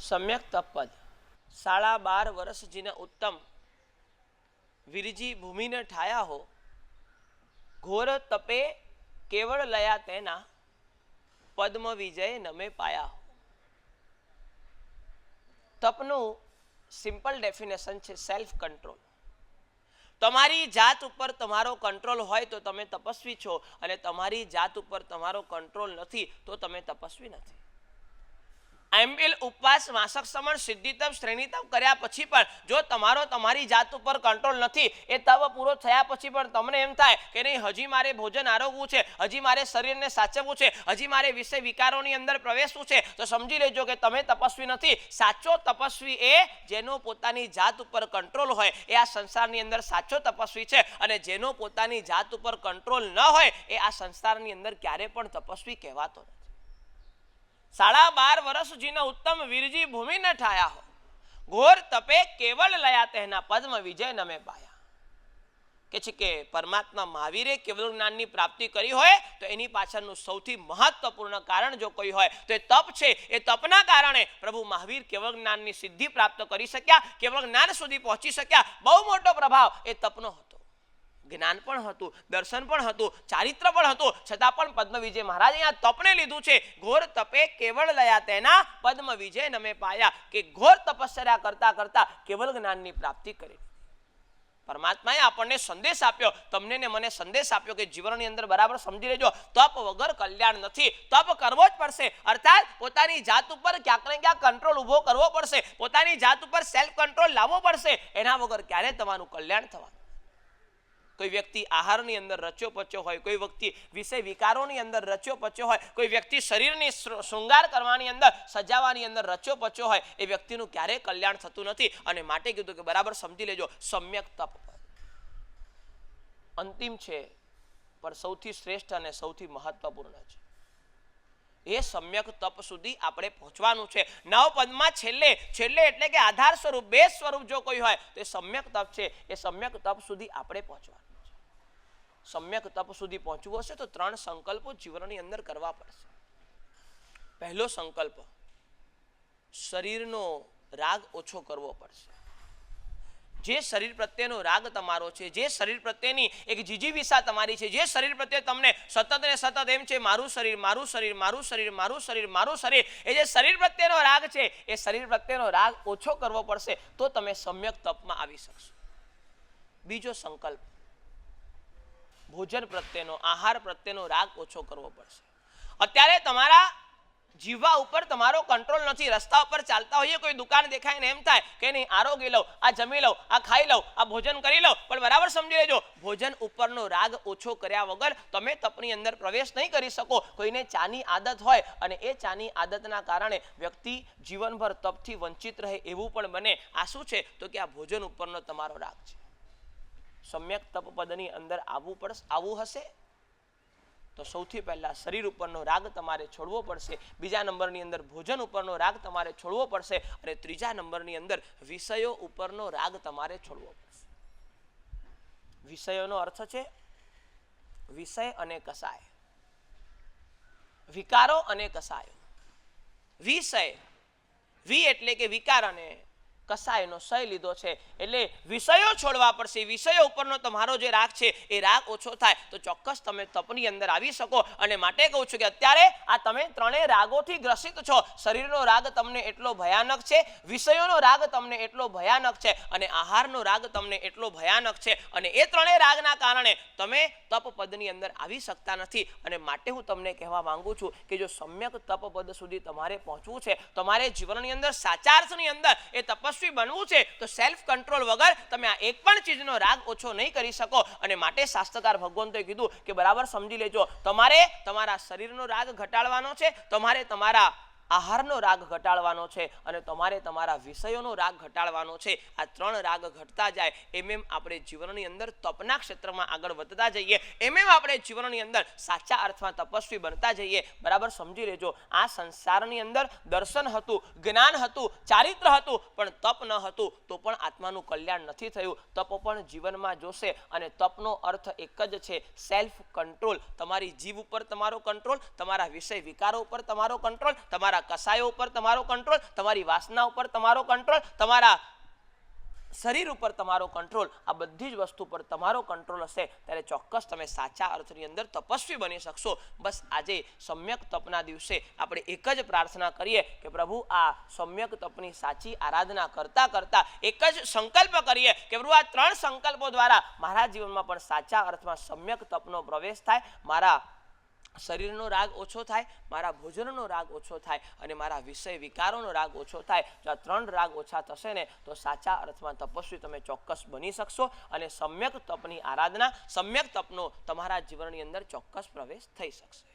સમ્યક તપદ સાડા બાર વર્ષ જીને ઉત્તમ. વિરજી ભૂમિને ઠાયા હો. ઘોર તપે કેવળ લયા તેના. પદ્મ વિજય નમે પાયા હો. તપનું સિમ્પલ ડેફિનેશન છે સેલ્ફ કંટ્રોલ. તમારી જાત ઉપર તમારો કંટ્રોલ હોય તો તમે તપસ્વી છો અને તમારી જાત ઉપર તમારો કંટ્રોલ નથી તો તમે તપસ્વી નથી. એમ્બિલ ઉપવાસ માસક સમણ સિદ્ધિતપ શ્રેણીતપ કર્યા પછી પણ જો તમારો તમારી જાત ઉપર કંટ્રોલ નથી, એ તપ પૂરો થયા પછી પણ તમને એમ થાય કે નહીં, હજી મારે ભોજન આરોગવું છે, હજી મારે શરીરને સાચવવું છે, હજી મારે વિષય વિકારોની અંદર પ્રવેશવું છે, તો સમજી લેજો કે તમે તપસ્વી નથી. સાચો તપસ્વી એ જેનો પોતાની જાત ઉપર કંટ્રોલ હોય, એ આ સંસારની અંદર સાચો તપસ્વી છે અને જેનો પોતાની જાત ઉપર કંટ્રોલ ન હોય, એ આ સંસારની અંદર ક્યારે પણ તપસ્વી કહેવાતો નથી. સાડા બાર વર્ષ જીને ઉત્તમ વીરજી ભૂમિ ન ઠાયા હો. ઘોર તપે કેવળ લયા તેના પદ્મ વિજય નમે પાયા. કે છે કે પરમાત્મા મહાવીરે કેવળ જ્ઞાનની પ્રાપ્તિ કરી હોય તો એની પાછળનું સૌથી મહત્વપૂર્ણ કારણ જો કોઈ હોય તો એ તપ છે. એ તપના કારણે પ્રભુ મહાવીર કેવળ જ્ઞાનની સિદ્ધિ પ્રાપ્ત કરી શક્યા, કેવળ જ્ઞાન સુધી પહોંચી શક્યા. બહુ મોટો પ્રભાવ એ તપનો હતો. જ્ઞાન પણ હતું, દર્શન પણ હતું, ચારિત્ર પણ હતું. છતાં પણ પદ્મ વિજય મહારાજ અહીંયા તપને લીધું છે. ઘોર તપે કેવળ લયા તેના પદ્મ વિજય નમે પાયા કે ઘોર તપસ્યા કરતા કરતા કેવળ જ્ઞાનની પ્રાપ્તિ કરી. પરમાત્માએ આપણને સંદેશ આપ્યો. તમને ને મને સંદેશ આપ્યો કે જીવનની અંદર બરાબર સમજી લેજો. તપ વગર કલ્યાણ નથી. તપ કરવો જ પડશે. અર્થાત પોતાની જાત ઉપર ક્યાંક ને ક્યાંક કંટ્રોલ ઊભો કરવો પડશે. પોતાની જાત ઉપર સેલ્ફ કંટ્રોલ લાવવો પડશે. એના વગર ક્યારે તમારું કલ્યાણ થવાનું? કોઈ વ્યક્તિ આહારની અંદર રચ્યો પચ્યો હોય, કોઈ વ્યક્તિ વિષય વિકારોની અંદર રચ્યો પચ્યો હોય, કોઈ વ્યક્તિ શરીરની શૃંગાર કરવાની અંદર સજાવાની અંદર રચ્યો પચ્યો હોય, એ વ્યક્તિનું ક્યારેય કલ્યાણ થતું નથી. અને માટે કીધું કે બરાબર સમજી લેજો, સમ્યક તપ. અંતિમ છે, પણ સૌથી શ્રેષ્ઠ અને સૌથી મહત્વપૂર્ણ છે. એ સમ્યક તપ સુધી આપણે પહોંચવાનું છે. નવ પદમાં છેલ્લે છેલ્લે એટલે કે આધાર સ્વરૂપ, બે સ્વરૂપ જો કોઈ હોય, તો એ સમ્યક તપ છે. એ સમ્યક તપ સુધી આપણે પહોંચવાનું. સમ્યક તપ સુધી પહોંચવું હશે તો ત્રણ સંકલ્પો જીવનની અંદર કરવા પડશે. પહેલો સંકલ્પ, શરીરનો રાગ ઓછો કરવો પડશે. જે શરીર પ્રત્યેનો રાગ તમારો છે, જે શરીર પ્રત્યેની એક જીજીવિસા તમારી છે, જે શરીર પ્રત્યે તમને સતત ને સતત એમ છે, મારું શરીર મારું શરીર મારું શરીર મારું શરીર મારું શરીર, એ જે શરીર પ્રત્યેનો રાગ છે, એ શરીર પ્રત્યેનો રાગ ઓછો કરવો પડશે તો તમે સમ્યક તપમાં આવી શકશો. બીજો સંકલ્પ ભોજન પ્રત્યેનો, આહાર પ્રત્યેનો રાગ ઓછો કરવો પડશે. અત્યારે તમારા જીવવા ઉપર તમારો કંટ્રોલ નથી. રસ્તા ઉપર ચાલતા હોઈએ, કોઈ દુકાન દેખાય ને એમ થાય કે નહીં આરોગી લઉં, આ જમી લઉં, આ ખાઈ લઉં, આ ભોજન કરી લઉં, પણ બરાબર સમજી લેજો, ભોજન ઉપરનો રાગ ઓછો કર્યા વગર તમે તપની અંદર પ્રવેશ નહીં કરી શકો. કોઈને ચાની આદત હોય અને એ ચાની આદતના કારણે વ્યક્તિ જીવનભર તપથી વંચિત રહે એવું પણ બને. આ શું છે? તો કે આ ભોજન ઉપરનો તમારો રાગ છે. સમ્યક તપ પદની અંદર આવવું પડશે, આવવું હશે? તો સૌથી પહેલા શરીર ઉપરનો રાગ તમારે છોડવો પડશે. બીજા નંબરની અંદર ભોજન ઉપરનો રાગ તમારે છોડવો પડશે અને ત્રીજા નંબરની અંદર વિષયો ઉપરનો રાગ તમારે છોડવો પડશે. વિષયોનો અર્થ છે વિષય અને કસાય. વિકારો અને કસાયો. વિષય, વિ એટલે કે વિકાર અને કસાયનો સય લીધો છે. એટલે વિષયો છોડવા પડશે. વિષયો ઉપરનો તમારો જે રાગ છે, એ રાગ ઓછો થાય. તો ચોક્કસ તમે તપની અંદર આવી શકો. અને માટે કહું છું કે અત્યારે આ તમે ત્રણેય રાગોથી ગ્રસિત છો. શરીરનો રાગ તમને એટલો ભયાનક છે. વિષયોનો રાગ તમને એટલો ભયાનક છે. અને આહારનો રાગ તમને એટલો ભયાનક છે. અને એ ત્રણેય રાગના કારણે તમે તપ પદની અંદર આવી શકતા નથી. અને માટે હું તમને કહેવા માંગુ છું કે જો સમ્યક તપ પદ સુધી તમારે પહોંચવું છે, તમારે જીવનની અંદર સાચાર્થની અંદર એ તપસ્વી બનવું છે, તો સેલ્ફ કંટ્રોલ વગર તમે આ એક પણ ચીજનો રાગ ઓછો નહીં કરી શકો. અને માટે શાસ્ત્રકાર ભગવંતોએ કીધું કે બરાબર સમજી લેજો, તમારે તમારા શરીરનો રાગ ઘટાડવાનો છે, તમારે તમારા આહારનો રાગ ઘટાડવાનો છે અને તમારે તમારા વિષયોનો રાગ ઘટાડવાનો છે. આ ત્રણ રાગ ઘટતા જાય, એમ એમ આપણે જીવનની અંદર તપના ક્ષેત્રમાં આગળ વધતા જઈએ, એમ એમ આપણે જીવનની અંદર સાચા અર્થમાં તપસ્વી બનતા જઈએ. બરાબર સમજી લેજો, આ સંસારની અંદર દર્શન હતું, જ્ઞાન હતું, ચારિત્ર હતું, પણ તપ ન હતું, તો પણ આત્માનું કલ્યાણ નથી થયું. તપ પણ જીવનમાં જોશે અને તપનો અર્થ એક જ છે સેલ્ફ કંટ્રોલ તમારી જીવ ઉપર તમારો કંટ્રોલ તમારા વિષય વિકારો ઉપર તમારો કંટ્રોલ તમારા તમારા કસાયો ઉપર તમારો કંટ્રોલ તમારી વાસના ઉપર તમારો કંટ્રોલ તમારા શરીર ઉપર તમારો કંટ્રોલ આ બધી જ વસ્તુ પર તમારો કંટ્રોલ હશે. ત્યારે ચોક્કસ તમે સાચા અર્થની અંદર તપસ્વી બની શકશો. બસ આજે સમ્યક તપના દિવસે આપણે એક જ પ્રાર્થના કરીએ કે પ્રભુ, આ સમ્યક તપની સાચી આરાધના કરતા કરતા એક જ સંકલ્પ કરીએ કે પ્રભુ, આ ત્રણ સંકલ્પો દ્વારા મારા જીવનમાં પણ સાચા અર્થમાં સમ્યક તપનો પ્રવેશ થાય. મારા શરીરનો રાગ ઓછો થાય, મારા ભોજનનો રાગ ઓછો થાય અને મારા વિષય વિકારોનો રાગ ઓછો થાય, જો આ ત્રણ રાગ ઓછા થશે ને, તો સાચા અર્થમાં તપસ્વી તમે ચોક્કસ બની શકશો અને સમ્યક તપની આરાધના, સમ્યક તપનો તમારા જીવનની અંદર ચોક્કસ પ્રવેશ થઈ શકશે.